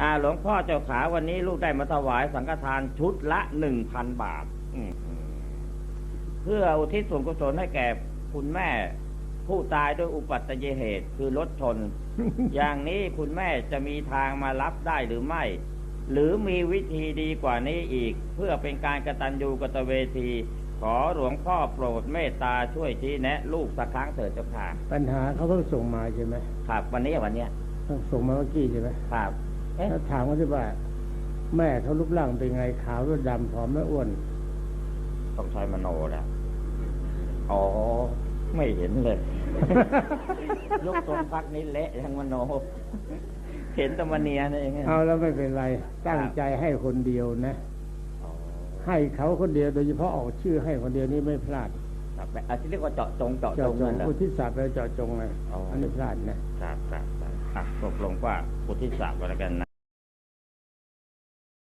อ่าหลวงพ่อเจ้าขาวันนี้ลูกได้มาถวายสังฆทานชุดละหนึ่งพันบาทอืมเพื่ออุทิศส่วนกุศลให้แก่คุณแม่ ผู้ตายด้วยอุบัติเหตุคือรถชน อย่างนี้คุณแม่จะมีทางมารับได้หรือไม่ หรือมีวิธีดีกว่านี้อีก เพื่อเป็นการกตัญญูกตเวที ขอหลวงพ่อโปรดเมตตาช่วยชี้แนะ ลูกสักครั้งเถิดเจ้าค่ะปัญหาเขาเพิ่งส่งมาใช่ไหมครับวันนี้วันเนี้ยเพิ่งส่งมาเมื่อกี้ใช่ไหมครับ เอ๊ะถ้าถามว่าที่ว่า แม่เขารูปร่างเป็นไงขาวหรือดำผอมหรืออ้วน ต้องใช้มโนแล้วอ๋อ ไม่เห็นเลย ยกตรงพักนี้เละทั้งมโน เห็นแตะมเนียนี่เองเอาแล้วไม่เป็นไร ตั้งใจให้คนเดียวนะอ๋อให้เขาคนเดียวโดยเฉพาะออกชื่อให้คนเดียวนี่ไม่พลาดครับแบบอาที่เรียกว่าเจาะจงเจาะจเจาะงจนั่งนเหรออุทิศศักดิ์เลยเจาะจงเลยอ๋ออัอันนี้พลาดนะครับครับครับอะตกลงว่าอุทิศศักดิ์ก็แล้วกันนะ